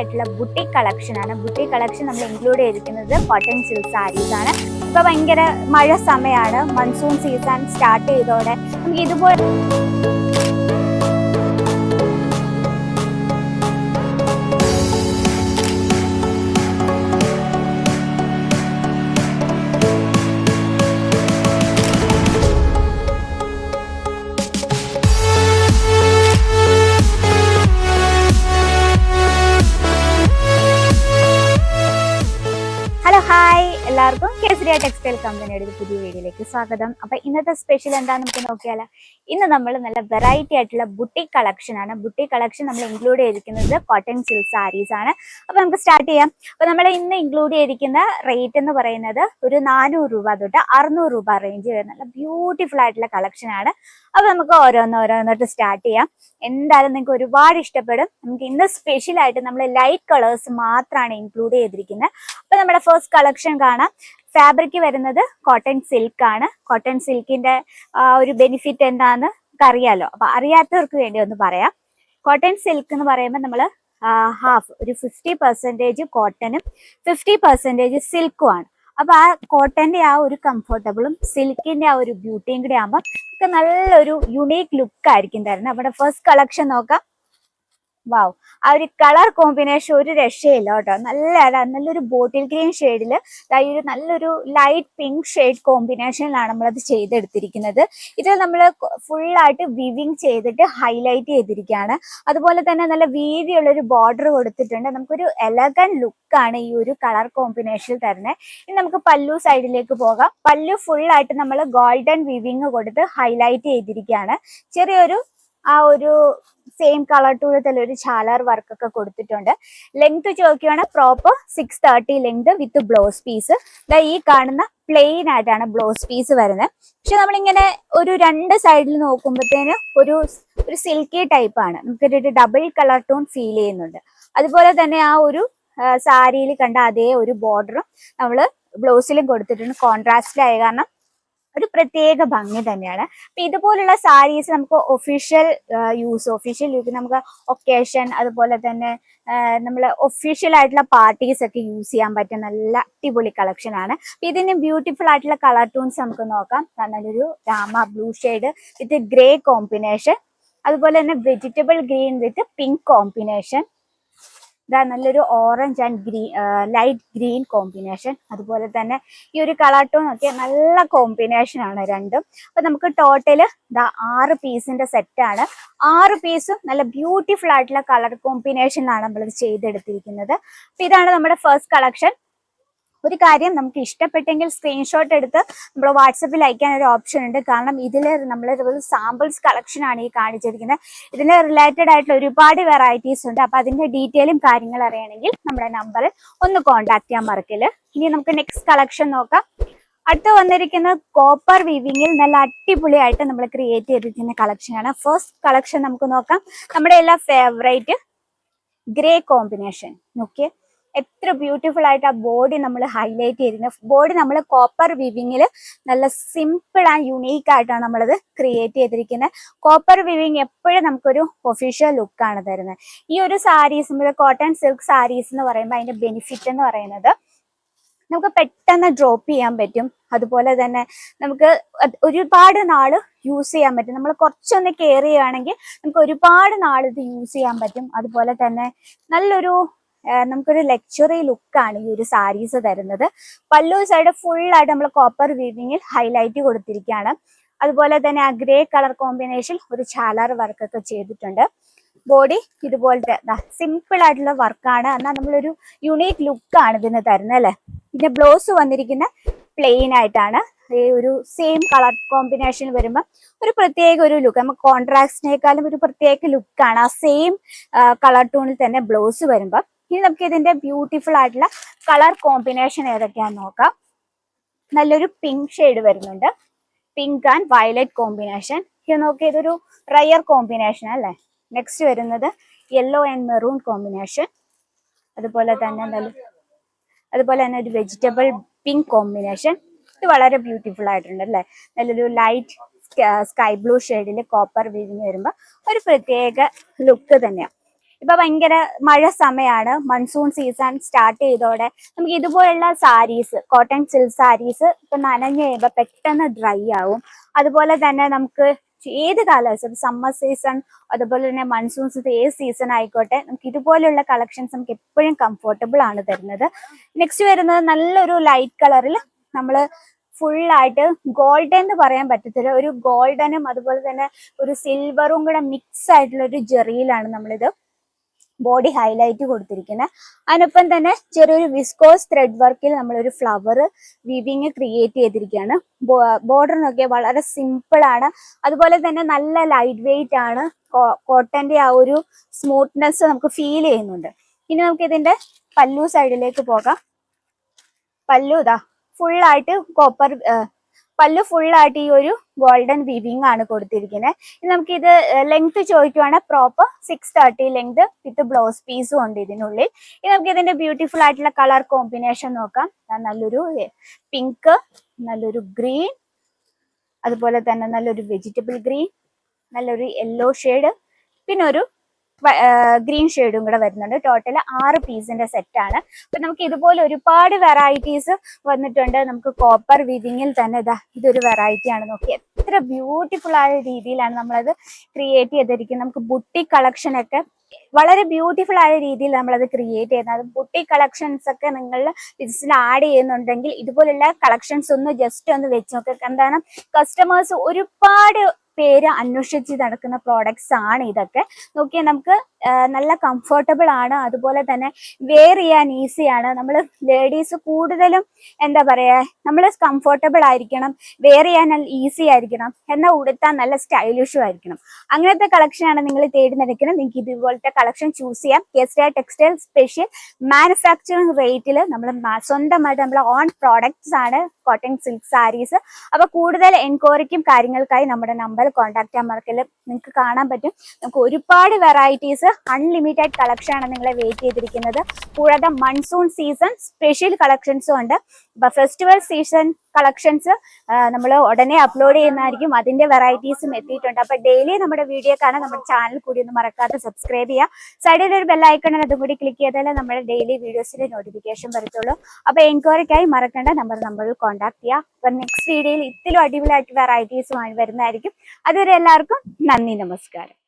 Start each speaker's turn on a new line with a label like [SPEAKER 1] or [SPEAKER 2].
[SPEAKER 1] ആയിട്ടുള്ള boutique collection ആണ്. Buti collection നമ്മൾ ഇൻക്ലൂഡ് ചെയ്തിരിക്കുന്നത് കോട്ടൺ സിൽക്ക് സാരീസ് ആണ്. ഇപ്പൊ ഭയങ്കര മഴ സമയമാണ് മൺസൂൺ സീസൺ സ്റ്റാർട്ട് ചെയ്തോടെ നമുക്ക് ഇതുപോലെ കേസരിയ ടെക്സ്റ്റൈൽ കമ്പനിയുടെ ഒരു പുതിയ വീഡിയോയിലേക്ക് സ്വാഗതം. അപ്പൊ ഇന്നത്തെ സ്പെഷ്യൽ എന്താന്ന് നമുക്ക് നോക്കിയാലോ? ഇന്ന് നമ്മൾ നല്ല വെറൈറ്റി ആയിട്ടുള്ള ബുട്ടി കളക്ഷൻ ആണ്. ബുട്ടിക് കളക്ഷൻ നമ്മൾ ഇൻക്ലൂഡ് ചെയ്തിരിക്കുന്നത് കോട്ടൺ സിൽക്ക് സാരീസ് ആണ്. അപ്പൊ നമുക്ക് സ്റ്റാർട്ട് ചെയ്യാം. അപ്പൊ നമ്മൾ ഇന്ന് ഇൻക്ലൂഡ് ചെയ്തിരിക്കുന്ന റേറ്റ് എന്ന് പറയുന്നത് ഒരു നാനൂറ് രൂപ തൊട്ട് അറുന്നൂറ് രൂപ റേഞ്ച് വരുന്ന നല്ല ബ്യൂട്ടിഫുൾ ആയിട്ടുള്ള കളക്ഷൻ ആണ്. അപ്പൊ നമുക്ക് ഓരോന്ന് ഓരോന്നോട്ട് സ്റ്റാർട്ട് ചെയ്യാം. എന്തായാലും നിങ്ങൾക്ക് ഒരുപാട് ഇഷ്ടപ്പെടും. നമുക്ക് ഇന്ന് സ്പെഷ്യൽ ആയിട്ട് നമ്മൾ ലൈറ്റ് കളേഴ്സ് മാത്രമാണ് ഇൻക്ലൂഡ് ചെയ്തിരിക്കുന്നത് അപ്പൊ നമ്മുടെ ഫസ്റ്റ് കളക്ഷൻ കാണാം. ഫാബ്രിക് വരുന്നത് കോട്ടൺ സിൽക്ക് ആണ്. കോട്ടൺ സിൽക്കിന്റെ ഒരു ബെനിഫിറ്റ് എന്താന്ന് അറിയാലോ. അപ്പൊ അറിയാത്തവർക്ക് വേണ്ടി ഒന്ന് പറയാം. കോട്ടൺ സിൽക്ക് എന്ന് പറയുമ്പോൾ നമ്മൾ ഹാഫ് ഒരു ഫിഫ്റ്റി പെർസെന്റേജ് കോട്ടനും ഫിഫ്റ്റി പെർസെന്റേജ് സിൽക്കും ആണ്. അപ്പൊ ആ കോട്ടന്റെ ആ ഒരു കംഫർട്ടബിളും സിൽക്കിന്റെ ആ ഒരു ബ്യൂട്ടിയും കൂടി ആകുമ്പോൾ നല്ലൊരു യുണീക്ക് ലുക്ക് ആയിരിക്കും തരുന്നത്. നമ്മുടെ ഫസ്റ്റ് കളക്ഷൻ നോക്കാം. വാവ് ആ ഒരു കളർ കോമ്പിനേഷൻ ഒരു രക്ഷയില്ല കേട്ടോ. നല്ല നല്ലൊരു ബോട്ടിൽ ഗ്രീൻ ഷെയ്ഡിൽ ഒരു നല്ലൊരു ലൈറ്റ് പിങ്ക് ഷെയ്ഡ് കോമ്പിനേഷനിലാണ് നമ്മളത് ചെയ്തെടുത്തിരിക്കുന്നത്. ഇത് നമ്മൾ ഫുള്ളായിട്ട് വിവിങ് ചെയ്തിട്ട് ഹൈലൈറ്റ് ചെയ്തിരിക്കുകയാണ്. അതുപോലെ തന്നെ നല്ല വീതിയുള്ളൊരു ബോർഡർ കൊടുത്തിട്ടുണ്ട്. നമുക്കൊരു എലഗൻ ലുക്കാണ് ഈ ഒരു കളർ കോമ്പിനേഷനിൽ തരുന്നത് ഇനി നമുക്ക് പല്ലു സൈഡിലേക്ക് പോകാം. പല്ലു ഫുള്ളായിട്ട് നമ്മൾ ഗോൾഡൻ വിവിങ് കൊടുത്ത് ഹൈലൈറ്റ് ചെയ്തിരിക്കുകയാണ്. ചെറിയൊരു ആ ഒരു സെയിം കളർ ടൂളത്തിൽ ഒരു ചാലർ വർക്ക് ഒക്കെ കൊടുത്തിട്ടുണ്ട്. ലെങ്ത് ചോദിക്കുകയാണ് proper six thirty length with blouse piece ഈ കാണുന്ന പ്ലെയിൻ ആയിട്ടാണ് ബ്ലൗസ് പീസ് വരുന്നത്. പക്ഷെ നമ്മളിങ്ങനെ ഒരു രണ്ട് സൈഡിൽ നോക്കുമ്പോഴത്തേന് ഒരു ഒരു സിൽക്കി ടൈപ്പ് ആണ്. നമുക്കൊരു ഡബിൾ കളർ ടോൺ ഫീൽ ചെയ്യുന്നുണ്ട്. അതുപോലെ തന്നെ ആ ഒരു സാരിയിൽ കണ്ട അതേ ഒരു ബോർഡറും നമ്മൾ ബ്ലൗസിലും കൊടുത്തിട്ടുണ്ട്. കോൺട്രാസ്റ്റിലായ കാരണം ഒരു പ്രത്യേക ഭംഗി തന്നെയാണ്. അപ്പൊ ഇതുപോലുള്ള സാരീസ് നമുക്ക് ഒഫീഷ്യൽ യൂസ് ഒഫീഷ്യൽ യൂസ് നമുക്ക് ഒക്കേഷൻ അതുപോലെ തന്നെ നമ്മൾ ഒഫീഷ്യൽ ആയിട്ടുള്ള പാർട്ടീസ് ഒക്കെ യൂസ് ചെയ്യാൻ പറ്റിയ നല്ല അടിപൊളി കളക്ഷൻ ആണ്. അപ്പൊ ഇതിന് ബ്യൂട്ടിഫുൾ ആയിട്ടുള്ള കളർ ടൂൺസ് നമുക്ക് നോക്കാം. നല്ലൊരു Rama blue shade with grey combination അതുപോലെ തന്നെ vegetable green with pink combination ഇതാ നല്ലൊരു orange and green light green combination അതുപോലെ തന്നെ ഈ ഒരു കളർ ടോൺ ഒക്കെ നല്ല കോമ്പിനേഷൻ ആണ് രണ്ടും. അപ്പൊ നമുക്ക് ടോട്ടൽ ഇതാ ആറ് പീസിന്റെ ആണ്. ആറ് പീസും നല്ല ബ്യൂട്ടിഫുൾ ആയിട്ടുള്ള കളർ കോമ്പിനേഷനിലാണ് നമ്മൾ ചെയ്തെടുത്തിരിക്കുന്നത്. അപ്പൊ ഇതാണ് നമ്മുടെ ഫസ്റ്റ് കളക്ഷൻ ഒരു കാര്യം നമുക്ക് ഇഷ്ടപ്പെട്ടെങ്കിൽ സ്ക്രീൻഷോട്ട് എടുത്ത് നമ്മൾ വാട്സപ്പിൽ അയക്കാൻ ഒരു ഓപ്ഷൻ ഉണ്ട്. കാരണം ഇതിൽ നമ്മൾ സാമ്പിൾസ് കളക്ഷൻ ആണ് ഈ കാണിച്ചിരിക്കുന്നത്. ഇതിന് റിലേറ്റഡ് ആയിട്ടുള്ള ഒരുപാട് വെറൈറ്റീസ് ഉണ്ട്. അപ്പൊ അതിന്റെ ഡീറ്റെയിലും കാര്യങ്ങൾ അറിയണമെങ്കിൽ നമ്മുടെ നമ്പറിൽ ഒന്ന് കോൺടാക്ട് ചെയ്യാൻ മറക്കില്ല ഇനി നമുക്ക് നെക്സ്റ്റ് കളക്ഷൻ നോക്കാം. അടുത്ത് വന്നിരിക്കുന്ന കോപ്പർ വീവിങ്ങിൽ നല്ല അടിപൊളിയായിട്ട് നമ്മൾ ക്രിയേറ്റ് ചെയ്തിരിക്കുന്ന കളക്ഷൻ ആണ്. ഫസ്റ്റ് കളക്ഷൻ നമുക്ക് നോക്കാം. നമ്മുടെ എല്ലാ ഫേവറേറ്റ് ഗ്രേ കോമ്പിനേഷൻ നോക്കിയേ എത്ര ബ്യൂട്ടിഫുൾ ആയിട്ട് ആ ബോഡി നമ്മൾ ഹൈലൈറ്റ് ചെയ്തിരുന്നത് ബോഡി നമ്മൾ കോപ്പർ വിവിങ്ങിൽ നല്ല സിമ്പിൾ ആൻഡ് യുണീക്ക് ആയിട്ടാണ് നമ്മളത് ക്രിയേറ്റ് ചെയ്തിരിക്കുന്നത് കോപ്പർ വിവിങ് എപ്പോഴും നമുക്കൊരു ഒഫീഷ്യൽ ലുക്കാണ് തരുന്നത് ഈ ഒരു സാരീസ് കോട്ടൺ സിൽക്ക് സാരീസ് എന്ന് പറയുമ്പോൾ അതിന്റെ ബെനിഫിറ്റ് എന്ന് പറയുന്നത് നമുക്ക് പെട്ടെന്ന് ഡ്രോപ്പ് ചെയ്യാൻ പറ്റും. അതുപോലെ തന്നെ നമുക്ക് ഒരുപാട് നാൾ യൂസ് ചെയ്യാൻ പറ്റും. നമ്മൾ കുറച്ചൊന്ന് കെയർ ചെയ്യുകയാണെങ്കിൽ നമുക്ക് ഒരുപാട് നാൾ ഇത് യൂസ് ചെയ്യാൻ പറ്റും. അതുപോലെ തന്നെ നല്ലൊരു നമുക്കൊരു ലക്ഷറി ലുക്കാണ് ഈ ഒരു സാരീസ് തരുന്നത്. പല്ലു സൈഡ് ഫുൾ ആയിട്ട് നമ്മൾ കോപ്പർ വീവിങ്ങിൽ ഹൈലൈറ്റ് കൊടുത്തിരിക്കുകയാണ്. അതുപോലെ തന്നെ ആ ഗ്രേ കളർ കോമ്പിനേഷൻ ഒരു ചാലാർ വർക്കൊക്കെ ചെയ്തിട്ടുണ്ട്. ബോഡി ഇതുപോലത്തെ സിമ്പിൾ ആയിട്ടുള്ള വർക്കാണ് എന്നാൽ നമ്മളൊരു യുണീക്ക് ലുക്കാണ് ഇതിന് തരുന്നത് അല്ലേ? പിന്നെ ബ്ലൗസ് വന്നിരിക്കുന്ന പ്ലെയിൻ ആയിട്ടാണ് ഈ ഒരു സെയിം കളർ കോമ്പിനേഷൻ വരുമ്പോൾ ഒരു പ്രത്യേക ഒരു ലുക്ക് നമുക്ക് കോൺട്രാക്ട്സിനേക്കാളും ഒരു പ്രത്യേക ലുക്കാണ് ആ സെയിം കളർ ടൂണിൽ തന്നെ ബ്ലൗസ് വരുമ്പോൾ ഇനി നമുക്ക് ഇതിന്റെ ബ്യൂട്ടിഫുൾ ആയിട്ടുള്ള കളർ കോമ്പിനേഷൻ ഏതൊക്കെയാന്ന് നോക്കാം. നല്ലൊരു പിങ്ക് ഷെയ്ഡ് വരുന്നുണ്ട്. പിങ്ക് ആൻഡ് വയലറ്റ് കോമ്പിനേഷൻ ഇത് നോക്കി ഇതൊരു റയർ കോമ്പിനേഷൻ അല്ലേ? നെക്സ്റ്റ് വരുന്നത് യെല്ലോ ആൻഡ് മെറൂൺ കോമ്പിനേഷൻ അതുപോലെ തന്നെ നല്ല അതുപോലെ തന്നെ ഒരു വെജിറ്റബിൾ പിങ്ക് കോമ്പിനേഷൻ ഇത് വളരെ ബ്യൂട്ടിഫുൾ ആയിട്ടുണ്ട് അല്ലേ? നല്ലൊരു ലൈറ്റ് സ്കൈ ബ്ലൂ ഷെയ്ഡിൽ കോപ്പർ വീവിങ് വരുമ്പോൾ ഒരു പ്രത്യേക ലുക്ക് തന്നെയാണ് ഇപ്പൊ ഭയങ്കര മഴ സമയമാണ് മൺസൂൺ സീസൺ സ്റ്റാർട്ട് ചെയ്തോടെ നമുക്ക് ഇതുപോലുള്ള സാരീസ് കോട്ടൺ സിൽക്ക് സാരീസ് ഇപ്പൊ നനഞ്ഞു പെട്ടെന്ന് ഡ്രൈ ആവും. അതുപോലെ തന്നെ നമുക്ക് ഏത് കാലാവസ്ഥ സമ്മർ സീസൺ അതുപോലെ തന്നെ മൺസൂൺ സീസൺ ഏത് സീസൺ ആയിക്കോട്ടെ നമുക്ക് ഇതുപോലുള്ള കളക്ഷൻസ് നമുക്ക് എപ്പോഴും കംഫർട്ടബിൾ ആണ് തരുന്നത്. നെക്സ്റ്റ് വരുന്നത് നല്ലൊരു ലൈറ്റ് കളറിൽ നമ്മൾ ഫുള്ളായിട്ട് ഗോൾഡൻ എന്ന് പറയാൻ പറ്റത്തില്ല. ഒരു ഗോൾഡനും അതുപോലെ തന്നെ ഒരു സിൽവറും കൂടെ മിക്സ് ആയിട്ടുള്ള ഒരു ജെറിയിലാണ് നമ്മളിത് ബോഡി ഹൈലൈറ്റ് കൊടുത്തിരിക്കുന്നത് അതിനൊപ്പം തന്നെ ചെറിയൊരു വിസ്കോസ് ത്രെഡ് വർക്കിൽ നമ്മളൊരു ഫ്ലവർ വിവിങ് ക്രിയേറ്റ് ചെയ്തിരിക്കുകയാണ്. ബോർഡർ നോക്കിയാൽ വളരെ സിമ്പിൾ ആണ്. അതുപോലെ തന്നെ നല്ല ലൈറ്റ് വെയിറ്റ് ആണ് കോട്ടന്റെ ആ ഒരു സ്മൂത്ത്നെസ് നമുക്ക് ഫീൽ ചെയ്യുന്നുണ്ട്. ഇനി നമുക്ക് ഇതിന്റെ പല്ലു സൈഡിലേക്ക് പോകാം. പല്ലു ഇതാ ഫുള്ളായിട്ട് കോപ്പർ പല്ലു ഫുള്ളായിട്ട് ഈ ഒരു ഗോൾഡൻ വിവിങ് ആണ് കൊടുത്തിരിക്കുന്നത് ഇനി ഇത് length ചോദിക്കുവാണെങ്കിൽ proper six thirty length with blouse പീസും ഉണ്ട് ഇതിനുള്ളിൽ. ഇനി നമുക്ക് ഇതിന്റെ ബ്യൂട്ടിഫുൾ ആയിട്ടുള്ള കളർ കോമ്പിനേഷൻ നോക്കാം. നല്ലൊരു പിങ്ക് നല്ലൊരു ഗ്രീൻ അതുപോലെ തന്നെ നല്ലൊരു വെജിറ്റബിൾ ഗ്രീൻ നല്ലൊരു യെല്ലോ ഷെയ്ഡ് പിന്നെ ഒരു ഗ്രീൻ ഷെയ്ഡും കൂടെ വരുന്നുണ്ട്. ടോട്ടൽ ആറ് പീസിന്റെ സെറ്റ് ആണ്. അപ്പൊ നമുക്ക് ഇതുപോലെ ഒരുപാട് വെറൈറ്റീസ് വന്നിട്ടുണ്ട്. നമുക്ക് കോപ്പർ വിവിങ്ങിൽ തന്നെ ഇതാ ഇതൊരു വെറൈറ്റി ആണ്. നോക്കി എത്ര ബ്യൂട്ടിഫുൾ ആയ രീതിയിലാണ് നമ്മളത് ക്രിയേറ്റ് ചെയ്തിരിക്കുന്നത്. നമുക്ക് ബുട്ടി കളക്ഷൻ ഒക്കെ വളരെ ബ്യൂട്ടിഫുൾ ആയ രീതിയിൽ നമ്മളത് ക്രിയേറ്റ് ചെയ്യുന്നത്. ബുട്ടി കളക്ഷൻസ് ഒക്കെ നിങ്ങൾ ബിസിനസ്സിൽ ആഡ് ചെയ്യുന്നുണ്ടെങ്കിൽ ഇതുപോലുള്ള കളക്ഷൻസ് ഒന്ന് ജസ്റ്റ് ഒന്ന് വെച്ച് നോക്കുക എന്താണ്? കസ്റ്റമേഴ്സ് ഒരുപാട് പേര് അന്വേഷിച്ച് നടക്കുന്ന പ്രോഡക്ട്സ് ആണ് ഇതൊക്കെ. നോക്കിയാൽ നമുക്ക് നല്ല കംഫർട്ടബിൾ ആണ്. അതുപോലെ തന്നെ വെയർ ചെയ്യാൻ ഈസിയാണ് നമ്മൾ ലേഡീസ് കൂടുതലും എന്താ പറയുക നമ്മൾ കംഫർട്ടബിൾ ആയിരിക്കണം. വെയർ ചെയ്യാൻ ഈസി ആയിരിക്കണം. എന്നാൽ ഉടുത്താൻ നല്ല സ്റ്റൈലിഷും ആയിരിക്കണം. അങ്ങനത്തെ കളക്ഷനാണ് നിങ്ങൾ തേടി നിൽക്കുന്നത് നിങ്ങൾക്ക് ഇതുപോലത്തെ കളക്ഷൻ ചൂസ് ചെയ്യാം. കേസ്റ്റിയ ടെക്സ്റ്റൈൽ സ്പെഷ്യൽ മാനുഫാക്ചറിങ് റേറ്റിൽ നമ്മൾ സ്വന്തമായിട്ട് നമ്മൾ ഓൺ പ്രോഡക്ട്സ് ആണ്. കോട്ടൺ സിൽക്ക് സാരീസ് അപ്പൊ കൂടുതൽ എൻക്വയറിക്കും കാര്യങ്ങൾക്കായി നമ്മുടെ നമ്പർ കോൺടാക്ട് ചെയ്യാൻ മറക്കില്ല നിങ്ങൾക്ക് കാണാൻ പറ്റും. നമുക്ക് ഒരുപാട് വെറൈറ്റീസ് അൺലിമിറ്റഡ് കളക്ഷൻ ആണ് നിങ്ങളെ വെയിറ്റ് ചെയ്തിരിക്കുന്നത്. കൂടാതെ മൺസൂൺ സീസൺ സ്പെഷ്യൽ കളക്ഷൻസും ഉണ്ട്. ഇപ്പൊ ഫെസ്റ്റിവൽ സീസൺ കളക്ഷൻസ് നമ്മൾ ഉടനെ അപ്ലോഡ് ചെയ്യുന്നതായിരിക്കും. അതിന്റെ വെറൈറ്റീസും എത്തിയിട്ടുണ്ട്. അപ്പൊ ഡെയിലി നമ്മുടെ വീഡിയോ കാണാൻ നമ്മുടെ ചാനൽ കൂടി ഒന്ന് മറക്കാതെ സബ്സ്ക്രൈബ് ചെയ്യുക. സൈഡിൽ ഒരു ബെല്ലൈക്കൺ അതും കൂടി ക്ലിക്ക് ചെയ്താലേ നമ്മുടെ ഡെയിലി വീഡിയോസിന്റെ നോട്ടിഫിക്കേഷൻ വരത്തുള്ളൂ. അപ്പൊ എൻക്വയറിക്കായി മറക്കേണ്ട നമ്പർ നമ്മൾ കോൺടാക്ട് ചെയ്യുക. അപ്പൊ നെക്സ്റ്റ് വീഡിയോയിൽ ഇത്തിരി അടിപൊളിയായിട്ട് വെറൈറ്റീസുമായി വരുന്നതായിരിക്കും. അതുവരെ എല്ലാവർക്കും നന്ദി നമസ്കാരം.